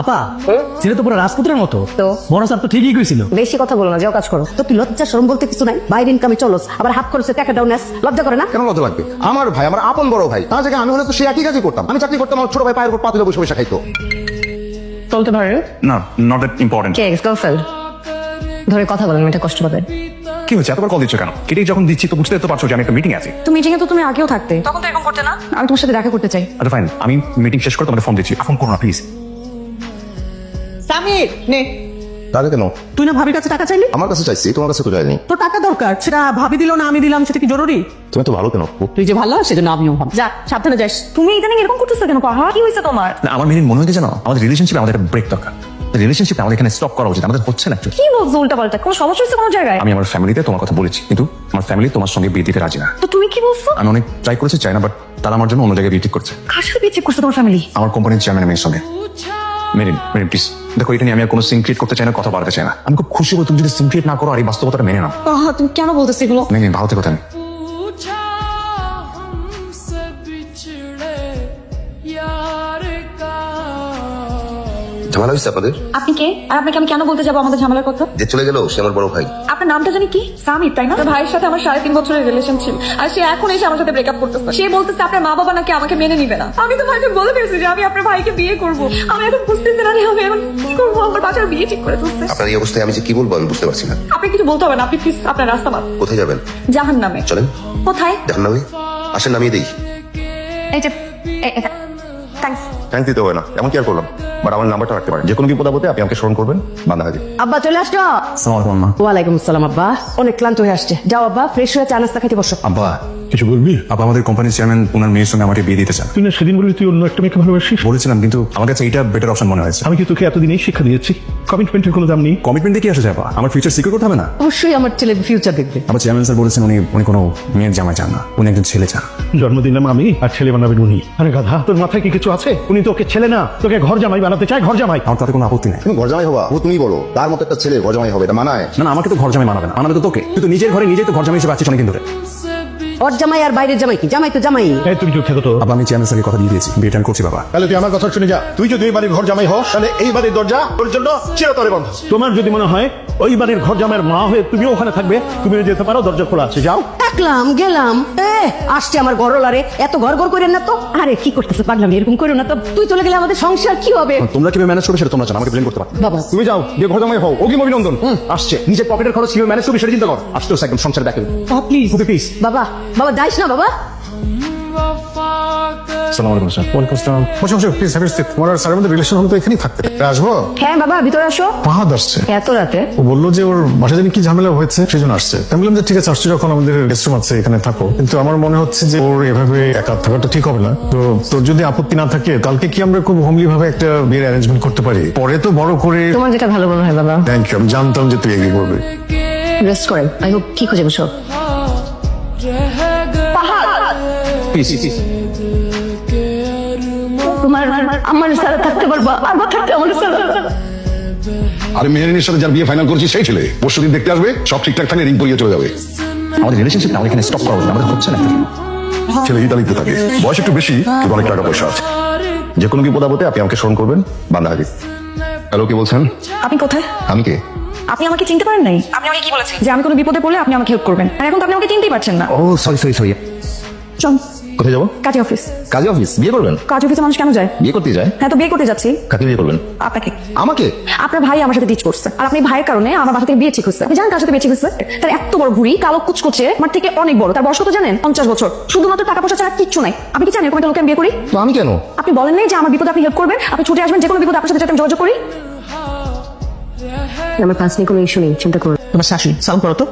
আপা ছেলে তো পুরো রাজপুত্রের মতো। তো? বড় স্যার তো ঠিকই কইছিল। বেশি কথা বলো না যাও কাজ করো। তো তুই লজ্জা শরম বলতে কিছু নাই? বাইরে ইনকামে চলো আবার হাফ খরচে টাকা ডাউন লজ্জা করে না? কেন লজ্জা লাগবে? আমার ভাই আমার আপন বড় ভাই। তার জায়গায় আমি হলে তো সে একই কাজই করতাম। আমি চাকরি করতাম আমার ছোট ভাই পায়ের উপর পাতুলে বসে বসে খাইতো। চলতে পারে না নট দ্যাট ইম্পর্টেন্ট কে এক্স গার্লফ্রেন্ড ধরে কথা বলেন এটা কষ্ট পাবে। কি হচ্ছে? এতবার কল দিচ্ছ কেন? কেটেই যখন দিচ্ছি তো বুঝতে তো পারছ যে আমি একটা মিটিং আছি। তো মিটিংয়ে তো তুমি আগেও থাকতে। তখন তো এরকম করতে না? আমি তোমার সাথে দেখা করতে চাই। আচ্ছা ফাইন আমি মিটিং শেষ করে তোমাকে ফোন দিচ্ছি। ফোন করো না প্লিজ সামির নে। তাহলে কেন? তুই না ভাবির কাছে টাকা চাইলি? আমার কাছে চাইছি তোমার কাছে তো যায়নি। তোর টাকা দরকার। সেটা ভাবি দিল না আমি দিলাম সেটা কি জরুরি? তুমি তো ভালো কেন? তুই যে ভালো সেজন্য আমিও ভাব যা সাবধানে যাস। তুমি ইদানিং এরকম করতেছো কেন? পাহা কি হয়েছে তোমার? না আমার মেরিন মনে হয়েছে জানো আমাদের রিলেশনশিপে আমাদের একটা ব্রেক দরকার। রিলেশনশিপে আমাদের এখানে স্টপ করা উচিত আমাদের হচ্ছে না কি বলছো উল্টা পাল্টা কোনো সমস্যা হচ্ছে কোনো জায়গায়? আমি আমার ফ্যামিলিতে তোমার কথা বলেছি কিন্তু আমার ফ্যামিলি তোমার সঙ্গে বিয়ে দিতে রাজি না। তো তুমি কি বলছো? আমি অনেক ট্রাই করেছি চাই না বাট তারা আমার জন্য অন্য জায়গায় বিয়ে ঠিক করছে। কার সাথে বিয়ে চেক করছ তোমার ফ্যামিলি আমার কোম্পানির চেয়ারম্যান মেয়ের সঙ্গে। মেরিন মেরিন প্লিজ দেখো এটা নিয়ে আমি আর কোনো সিম ক্রিয়েট করতে চাই না কথা বাড়াতে চাই না। আমি খুব খুশি হব তুমি যদি সিম ক্রিয়েট না করো আর এই বাস্তবতাটা মেনে নাও। তুমি কেন বলতেছো এগুলো? মেরিন ভালো থেকো তুমি ঝামেলা হয়েছে আপনাদের? আপনি কে? আর আপনাকে আমি কেন বলতে যাব আমাদের ঝামেলার কথা? যে চলে গেল সে আমার বড় ভাই। আপনার নামটা জানি কি? সামির তাই না? ভাইয়ের সাথে আমার সাড়ে তিন বছরের রিলেশন ছিল। আর সে এখন এসে আমার সাথে ব্রেকআপ করতেছে। সে বলতেছে আপনার মা বাবা নাকি আমাকে মেনে নিবে না। আমি তো ভাইকে বলে ফেলছি যে আমি আপনার ভাইকে বিয়ে করব। আমি এখন বুঝতেছি না আমি এখন কি করব। আমার বাচ্চার বিয়ে ঠিক করে ফেলছে। আপনার এই অবস্থায় আমি যে কি বলব আমি বুঝতে পারছি না। আপনি কিছু বলতে হবে না আপনি প্লিজ আপনার রাস্তা কোথায় যাবেন? জাহান নামে চলেন। কোথায়? দেখেন নামে আসেন নামিয়ে দিই। এই যে থ্যাংক দিতে হয় না। এমন কি আর করলাম? বাট আমার নাম্বারটা রাখতে পারেন। যে কোনো বিপদ আপনি আমাকে স্মরণ করবেন বান্দা হাজির আব্বা চলে আসছো আসসালামু আলাইকুম আম্মা। ওয়ালাইকুম আসসালাম আব্বা। অনেক ক্লান্ত হয়ে আসছে। যাও আব্বা ফ্রেশ হয়ে চা নাস্তা খেতে বসো। আব্বা কিছু বলবি? আব্বা আমাদের কোম্পানির চেয়ারম্যান ওনার মেয়ের সঙ্গে আমাকে বিয়ে দিতে চান। তুই না সেদিন বলি তুই অন্য একটা মেয়েকে ভালোবাসিস? বলেছিলাম কিন্তু আমার কাছে এটা বেটার অপশন মনে হয়েছে। আমি কি তোকে এতদিনেই শিক্ষা দিয়েছি? কমিটমেন্টের কোনো দাম নেই। কমিটমেন্ট দিয়ে কি আসে যাবা আমার ফিউচার সিকিউর করতে হবে না? অবশ্যই আমার ছেলে ফিউচার দেখবে। আমার চেয়ারম্যান স্যার বলেছেন উনি উনি কোনো মেয়ের জামাই চান না উনি একজন ছেলে চান। জন্ম দিলাম আমি আর ছেলে বানাবেন উনি। আরে গাধা তোর মাথায় কি কিছু আছে? উনি তোকে ছেলে না তোকে ঘর জামাই বানাতে চায় ঘর জামাই। আমার তাতে কোনো আপত্তি নেই। তুমি ঘর জামাই হবা ও তুমি বলো তার মতো একটা ছেলে ঘর জামাই হবে এটা মানায়? না না আমাকে তো ঘর জামাই মানাবে না। মানাবে তো তোকে। তুই তো নিজের ঘরে নিজেই তো ঘর জামাই হিসেবে আছিস অনেকদিন ধরে। ওর জামাই আর বাইরের জামাই কি? জামাই তো জামাই। এই তুমি চুপ থাকো তো। আবার আমি চেয়ারম্যান স্যারকে কথা দিয়ে দিয়েছি। বিয়েটা করছি বাবা। তাহলে তুই আমার কথা শুনে যা। তুই যদি এই বাড়ির ঘর জামাই হস তাহলে এই বাড়ির দরজা তোর জন্য চিরতরে বন্ধ। তোমার যদি মনে হয় ওই বাড়ির ঘর জামাইয়ের মা হয়ে তুমিও ওখানে থাকবে তুমিও যেতে পারো দরজা খোলা আছে যাও। থাকলাম গেলাম। এ আসছে আমার গরলারে। এত ঘর ঘর করেন না তো? আরে কি করতেছে পাগলাম? এরকম করো না তো। তুই চলে গেলে আমাদের সংসার কি হবে? তোমরা কীভাবে ম্যানেজ করবে সেটা তোমরা জানো আমাকে ব্লেম করতে পারো। বাবা। তুমি যাও গিয়ে ঘর জামাই হও। ওকে অভিনন্দন। আসছে। নিজের পকেটের খরচ কীভাবে ম্যানেজ করবি সেটা চিন্তা কর। আসতে একদম সংসার দেখে প্লিজ প্লিজ বাবা। বাবা যাইস না বাবা। হ্যাঁ, আমার মনে হচ্ছে যে ওর এভাবে একা থাকাটা ঠিক হবে না। তো তোর যদি আপত্তি না থাকে কালকে কি আমরা খুব হোমলি ভাবে একটা বিয়ের অ্যারেঞ্জমেন্ট করতে পারি? পরে তো বড় করে তোমার যেটা ভালো মনে হয় বাবা। থ্যাংক ইউ আমি জানতাম যে তুই এগিয়ে করবে। রেস্ট করেন। আই ঠিক হয়ে যাবে সব বসো তোমার আমার সারা থাকতে পারবা আমার থাকতে আমার সারা। আরে মেহরিনের সাথে যার বিয়ে ফাইনাল করছি সেই ছেলে। পরশু দিন দেখতে আসবে সব ঠিকঠাক থাকলে রিং পরিয়ে চলে যাবে। আমাদের রিলেশনশিপ আমাদের এখানে স্টপ করা উচিত আমাদের হচ্ছে না ছেলে ইতালিতে থাকে। বয়স একটু বেশি কিন্তু অনেক টাকা পয়সা আছে। যে কোনো বিপদ আপদে আপনি আমাকে স্মরণ করবেন বান্ধা হাজির হ্যালো কে বলছেন? আপনি কোথায়? আমি কে? আপনি আমাকে চিনতে পারেন নাই? আপনি আমাকে কি বলেছেন? যে আমি কোনো বিপদে পড়লে আপনি আমাকে হেল্প করবেন। আর এখন তো আপনি আমাকে চিনতেই পারছেন না। ও সরি সরি সরি চল। কোথায় যাব? কাজে অফিস। কাজে অফিস? বিয়ে করবেন? কাজ অফিসে মানুষ কেন যায়? বিয়ে করতে যায়? হ্যাঁ তো বিয়ে করতে যাচ্ছি। কাকে বিয়ে করবেন? আপনাকে। আমাকে? আপনার ভাই আমার সাথে ডিচ করছে। আর আপনি ভাইয়ের কারণে আমার বাসা থেকে বিয়ে ঠিক হচ্ছে আপনি জানেন কার সাথে বিয়ে ঠিক হচ্ছে তার এত বড় ভুড়ি কালো কুচকুচে আমার থেকে অনেক বড়। তার বয়স কত জানেন? পঞ্চাশ বছর। শুধুমাত্র টাকা পয়সা ছাড়া কিচ্ছু নাই। আপনি কি জানেন এরকম একটা লোকে আমি বিয়ে করি? তো আমি কেন? আপনি বলেন নাই যে আমার বিপদে আপনি হেল্প করবেন। আপনি ছুটে আসবেন যে কোনো বিপদে আপনার সাথে যাতে আমি যোগাযোগ করি। আমার কাজ নিয়ে কোনো ইস্যু নেই চিন্তা করুন। তোমার শাশুড়ি সালাম করো তো।